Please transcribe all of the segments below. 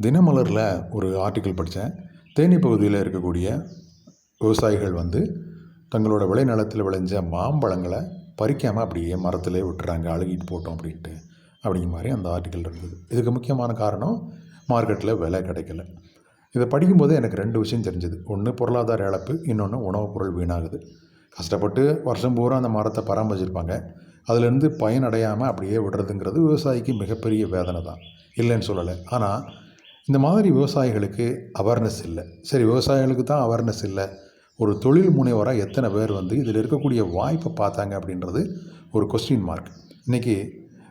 தினமலரில் ஒரு ஆர்டிக்கிள் படித்தேன் தேனி பகுதியில் இருக்கக்கூடிய விவசாயிகள் வந்து தங்களோட விளைநிலத்தில் விளைஞ்ச மாம்பழங்களை பறிக்காமல் அப்படியே மரத்திலே விட்டுறாங்க அழுகிட்டு போட்டோம் அப்படின்ட்டு. அப்படிங்கிற மாதிரி அந்த ஆர்டிக்கிள் இருந்தது. இதுக்கு முக்கியமான காரணம் மார்க்கெட்டில் விலை கிடைக்கல. இதை படிக்கும்போது எனக்கு ரெண்டு விஷயம் தெரிஞ்சுது. ஒன்று பொருளாதார இழப்பு இன்னொன்று உணவுப் பொருள் வீணாகுது. கஷ்டப்பட்டு வருஷம் பூரா அந்த மரத்தை பராமரிச்சிருப்பாங்க. அதுலேருந்து பயனடையாமல் அப்படியே விடுறதுங்கிறது விவசாயிக்கு மிகப்பெரிய வேதனை தான். இல்லைன்னு சொல்லலை. ஆனால் இந்த மாதிரி விவசாயிகளுக்கு அவேர்னஸ் இல்லை. சரி விவசாயிகளுக்கு தான் அவேர்னஸ் இல்லை. ஒரு தொழில் முனைவராக எத்தனை பேர் வந்து இதில் இருக்கக்கூடிய வாய்ப்பை பார்த்தாங்க அப்படின்றது ஒரு கொஸ்டின் மார்க் இன்றைக்கி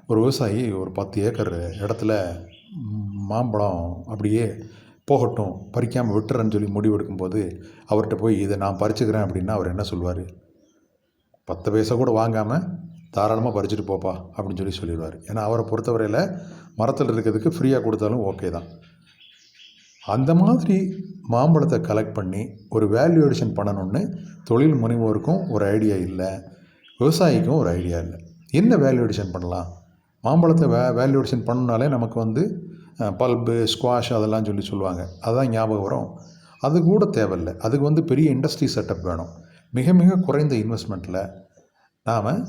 ஒரு விவசாயி ஒரு பத்து ஏக்கர் இடத்துல மாம்பழம் அப்படியே போகட்டும் பறிக்காமல் விட்டுறேன்னு சொல்லி முடிவெடுக்கும்போது அவர்கிட்ட போய் இதை நான் பறிச்சுக்கிறேன் அப்படின்னா அவர் என்ன சொல்வார்? பத்து பைசா கூட வாங்காமல் தாராளமாக பறிச்சுட்டு போப்பா அப்படின்னு சொல்லி சொல்லிடுவார். ஏன்னா அவரை பொறுத்தவரையில் மரத்தில் இருக்கிறதுக்கு ஃப்ரீயாக கொடுத்தாலும் ஓகே தான். அந்த மாதிரி மாம்பழத்தை கலெக்ட் பண்ணி ஒரு வேல்யூடிஷன் பண்ணணும்னு தொழில் முனைவோருக்கும் ஒரு ஐடியா இல்லை விவசாயிக்கும் ஒரு ஐடியா இல்லை. என்ன வேல்யூடிஷன் பண்ணலாம்? மாம்பழத்தை வே வேல்யூ அடிஷன் பண்ணணுனாலே நமக்கு வந்து பல்பு ஸ்குவாஷ் அதெல்லாம் சொல்லி சொல்லுவாங்க. அதுதான் ஞாபகம் வரும். அது கூட தேவையில்லை. அதுக்கு வந்து பெரிய இண்டஸ்ட்ரி செட்டப் வேணும். மிக மிக குறைந்த இன்வெஸ்ட்மெண்ட்டில் நாம்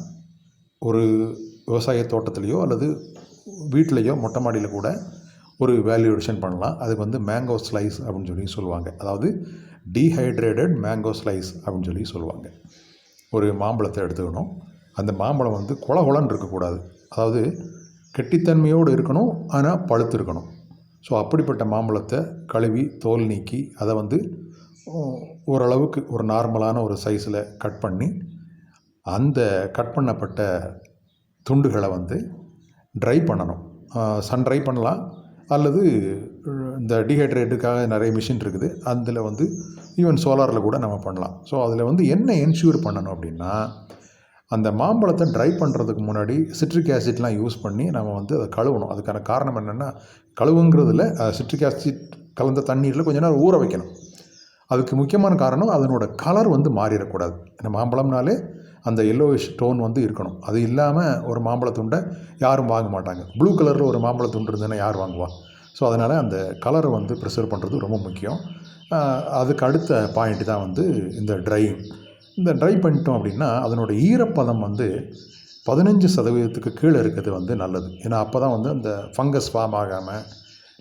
ஒரு விவசாய தோட்டத்துலேயோ அல்லது வீட்டிலையோ மொட்டை மாடியில் கூட ஒரு வேல்யூவேஷன் பண்ணலாம். அதுக்கு வந்து மேங்கோ ஸ்லைஸ் அப்படின்னு சொல்லி சொல்லுவாங்க. அதாவது டீஹைட்ரேட்டட் மேங்கோ ஸ்லைஸ் அப்படின்னு சொல்லி சொல்லுவாங்க. ஒரு மாம்பழத்தை எடுத்துக்கணும். அந்த மாம்பழம் வந்து குல இருக்கக்கூடாது. அதாவது கெட்டித்தன்மையோடு இருக்கணும் ஆனால் பழுத்து இருக்கணும். ஸோ அப்படிப்பட்ட மாம்பழத்தை கழுவி தோல் நீக்கி அதை வந்து ஓரளவுக்கு ஒரு நார்மலான ஒரு சைஸில் கட் பண்ணி அந்த கட் பண்ணப்பட்ட துண்டுகளை வந்து ட்ரை பண்ணணும். சன் ட்ரை பண்ணலாம். அல்லது இந்த டீஹைட்ரேட்டுக்காக நிறைய மிஷின் இருக்குது. அதில் வந்து ஈவன் சோலாரில் கூட நம்ம பண்ணலாம். ஸோ அதில் வந்து என்ன என்ஷூர் பண்ணணும் அப்படின்னா அந்த மாம்பழத்தை ட்ரை பண்ணுறதுக்கு முன்னாடி சிட்ரிக் ஆசிட்லாம் யூஸ் பண்ணி நம்ம வந்து அதை கழுவணும். அதுக்கான காரணம் என்னென்னா கழுவுங்கிறதுல சிட்ரிக் ஆசிட் கலந்த தண்ணீரில் கொஞ்ச நேரம் ஊற வைக்கணும். அதுக்கு முக்கியமான காரணம் அதனோட கலர் வந்து மாறிடக்கூடாது. இந்த மாம்பழம்னாலே அந்த எல்லோவிஷ் டோன் வந்து இருக்கணும். அது இல்லாமல் ஒரு மாம்பழத்துண்டை யாரும் வாங்க மாட்டாங்க. ப்ளூ கலரில் ஒரு மாம்பழத்துண்டு இருந்ததுன்னா யார் வாங்குவா? ஸோ அதனால் அந்த கலரை வந்து ப்ரிசர்வ் பண்ணுறது ரொம்ப முக்கியம். அதுக்கு அடுத்த பாயிண்ட் தான் வந்து இந்த ட்ரையிங் இந்த ட்ரை பண்ணிட்டோம் அப்படின்னா அதனோட ஈரப்பதம் வந்து பதினஞ்சு சதவீதத்துக்கு கீழே இருக்கிறது வந்து நல்லது. ஏன்னா அப்போ தான் வந்து அந்த ஃபங்கஸ் ஃபார்ம் ஆகாமல்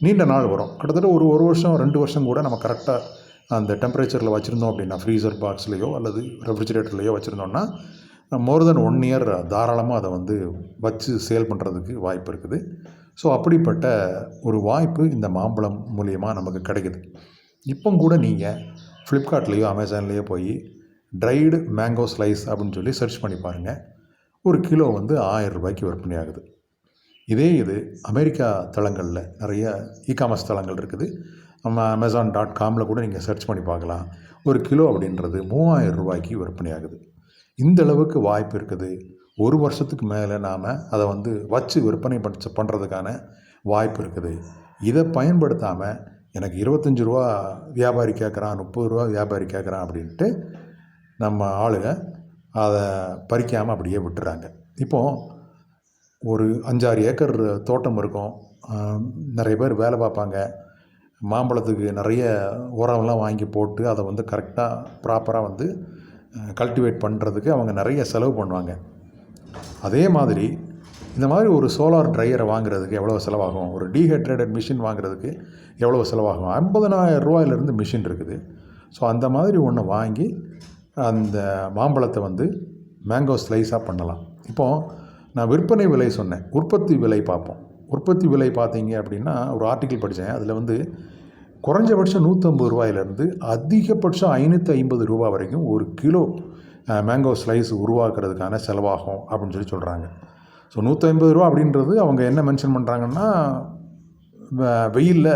நீண்ட நாள் வரும். கிட்டத்தட்ட ஒரு ஒரு வருஷம் ரெண்டு வருஷம் கூட நம்ம கரெக்டாக அந்த டெம்பரேச்சரில் வச்சுருந்தோம் அப்படின்னா ஃப்ரீசர் பாக்ஸ்லேயோ அல்லது ரெஃப்ரிஜிரேட்டர்லேயோ வச்சுருந்தோம்னா மோர் தென் ஒன் இயர் தாராளமாக அதை வந்து வச்சு சேல் பண்ணுறதுக்கு வாய்ப்பு இருக்குது. ஸோ அப்படிப்பட்ட ஒரு வாய்ப்பு இந்த மாம்பழம் மூலியமாக நமக்கு கிடைக்குது. இப்போ கூட நீங்கள் ஃப்ளிப்கார்ட்லேயோ அமேசான்லேயோ போய் ட்ரைடு மேங்கோ ஸ்லைஸ் அப்படின்னு சொல்லி சர்ச் பண்ணி பாருங்கள் ஒரு கிலோ வந்து ஆயிரம் ரூபாய்க்கு விற்பனை ஆகுது இதே இது அமெரிக்கா தளங்களில் நிறைய இ காமர்ஸ் தளங்கள் இருக்குது. நம்ம அமேசான் டாட் காமில் கூட நீங்கள் சர்ச் பண்ணி பார்க்கலாம். ஒரு கிலோ அப்படின்றது மூவாயிரம் ரூபாய்க்கு விற்பனை ஆகுது இந்த அளவுக்கு வாய்ப்பு இருக்குது. ஒரு வருஷத்துக்கு மேலே நாம் அதை வந்து வச்சு விற்பனை பண்ண பண்ணுறதுக்கான வாய்ப்பு இருக்குது. இதை பயன்படுத்தாமல் எனக்கு இருபத்தஞ்சி ரூபா வியாபாரி கேட்குறான் முப்பது ரூபா வியாபாரி கேட்குறான் அப்படின்ட்டு நம்ம ஆளுங்க அதை பறிக்காமல் அப்படியே விட்டுறாங்க. இப்போது ஒரு அஞ்சாறு ஏக்கர் தோட்டம் இருக்கும். நிறைய பேர் வேலை பார்ப்பாங்க. மாம்பழத்துக்கு நிறைய உரம்லாம் வாங்கி போட்டு அதை வந்து கரெக்டாக ப்ராப்பராக வந்து கல்டிவேட் பண்ணுறதுக்கு அவங்க நிறைய செலவு பண்ணுவாங்க. அதே மாதிரி இந்த மாதிரி ஒரு சோலார் ட்ரையரை வாங்குறதுக்கு எவ்வளோ செலவாகும்? ஒரு டீஹைட்ரேட்டட் மிஷின் வாங்குறதுக்கு எவ்வளோ செலவாகும்? ஐம்பதனாயிரம் ரூபாயிலேருந்து மிஷின் இருக்குது. ஸோ அந்த மாதிரி ஒன்று வாங்கி அந்த மாம்பழத்தை வந்து மேங்கோ ஸ்லைஸாக பண்ணலாம். இப்போது நான் விற்பனை விலை சொன்னேன். உற்பத்தி விலை பார்ப்போம். உற்பத்தி விலை பார்த்தீங்க அப்படின்னா ஒரு ஆர்டிக்கிள் படித்தேன் அதில் வந்து குறைஞ்சபட்சம் நூற்றம்பது ரூபாயிலேருந்து அதிகபட்சம் ஐநூற்றி ஐம்பது ரூபா வரைக்கும் ஒரு கிலோ மேங்கோ ஸ்லைஸ் உருவாக்குறதுக்கான செலவாகும் அப்படின்னு சொல்லி சொல்கிறாங்க ஸோ நூற்றி ஐம்பது ரூபா அப்படின்றது அவங்க என்ன மென்ஷன் பண்ணுறாங்கன்னா வெயிலில்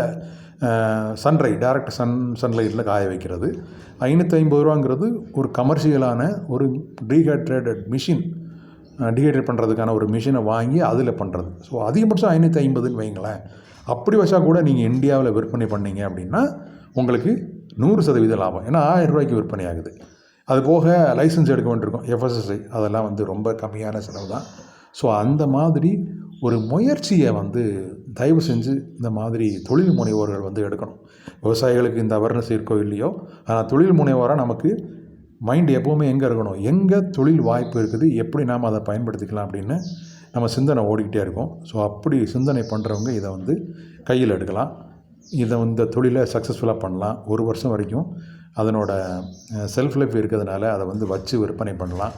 சன்ரை டைரக்ட் சன் சன்லைட்டில் காய வைக்கிறது. ஐநூற்றி ஐம்பது ரூபாங்கிறது ஒரு கமர்ஷியலான ஒரு டீஹைட்ரேட்டட் மிஷின் டிஹைட்ரேட் பண்ணுறதுக்கான ஒரு மிஷினை வாங்கி அதில் பண்ணுறது ஸோ அதிகபட்சம் ஐநூற்றி ஐம்பதுன்னு வைங்களேன் அப்படி வச்சா கூட நீங்கள் இந்தியாவில் விற்பனை பண்ணீங்க அப்படின்னா உங்களுக்கு நூறு சதவீத லாபம். ஏன்னா ஆயிரம் ரூபாய்க்கு விற்பனை ஆகுது. அது போக லைசன்ஸ் எடுக்க வேண்டியிருக்கும். எஃப்எஸ்எஸ்ஐ அதெல்லாம் வந்து ரொம்ப கம்மியான செலவு தான். ஸோ அந்த மாதிரி ஒரு முயற்சியை வந்து தயவு செஞ்சு இந்த மாதிரி தொழில் முனைவோர்கள் வந்து எடுக்கணும். விவசாயிகளுக்கு இந்த அவேர்னஸ் இருக்கோ இல்லையோ ஆனால் தொழில் முனைவோராக நமக்கு மைண்ட் எப்போவுமே எங்கே இருக்கணும்? எங்கே தொழில் வாய்ப்பு இருக்குது? எப்படி நாம் அதை பயன்படுத்திக்கலாம் அப்படின்னு நம்ம சிந்தனை ஓடிக்கிட்டே இருக்கும். ஸோ அப்படி சிந்தனை பண்ணுறவங்க இதை வந்து கையில் எடுக்கலாம். இதை இந்த தொழிலை சக்ஸஸ்ஃபுல்லாக பண்ணலாம். ஒரு வருஷம் வரைக்கும் அதனோட செல்ஃப் லைஃப் இருக்கிறதுனால அதை வந்து வச்சு விற்பனை பண்ணலாம்.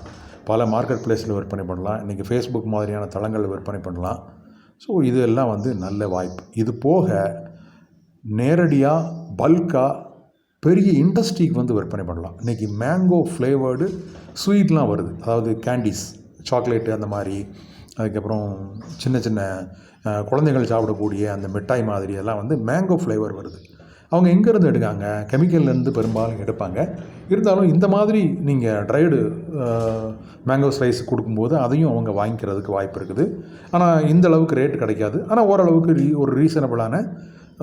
பல மார்க்கெட் பிளேஸில் விற்பனை பண்ணலாம். இன்றைக்கி ஃபேஸ்புக் மாதிரியான தளங்களில் விற்பனை பண்ணலாம். ஸோ இது எல்லாம் வந்து நல்ல வாய்ப்பு. இது போக நேரடியாக பல்காக பெரிய இண்டஸ்ட்ரிக்கு வந்து விற்பனை பண்ணலாம். இன்றைக்கி மேங்கோ ஃப்ளேவர்டு ஸ்வீட்லாம் வருது. அதாவது கேண்டீஸ் சாக்லேட்டு அந்த மாதிரி. அதுக்கப்புறம் சின்ன சின்ன குழந்தைகள் சாப்பிடக்கூடிய அந்த மிட்டாய் மாதிரி எல்லாம் வந்து மேங்கோ ஃப்ளேவர் வருது. அவங்க எங்கேருந்து எடுக்காங்க? கெமிக்கல்லேருந்து பெரும்பாலும் எடுப்பாங்க. இருந்தாலும் இந்த மாதிரி நீங்கள் ட்ரைடு மேங்கோ ஸ்லைஸ் கொடுக்கும்போது அதையும் அவங்க வாங்கிக்கிறதுக்கு வாய்ப்பு இருக்குது. ஆனால் இந்த அளவுக்கு ரேட் கிடைக்காது. ஆனால் ஓரளவுக்கு ரீ ஒரு ரீசனபிளான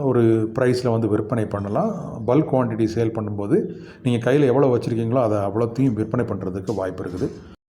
ஒரு ப்ரைஸில் வந்து விற்பனை பண்ணலாம். பல்க் குவான்டிட்டி சேல் பண்ணும்போது நீங்கள் கையில் எவ்வளோ வச்சுருக்கீங்களோ அதை அவ்வளோத்தையும் விற்பனை பண்ணுறதுக்கு வாய்ப்பு இருக்குது.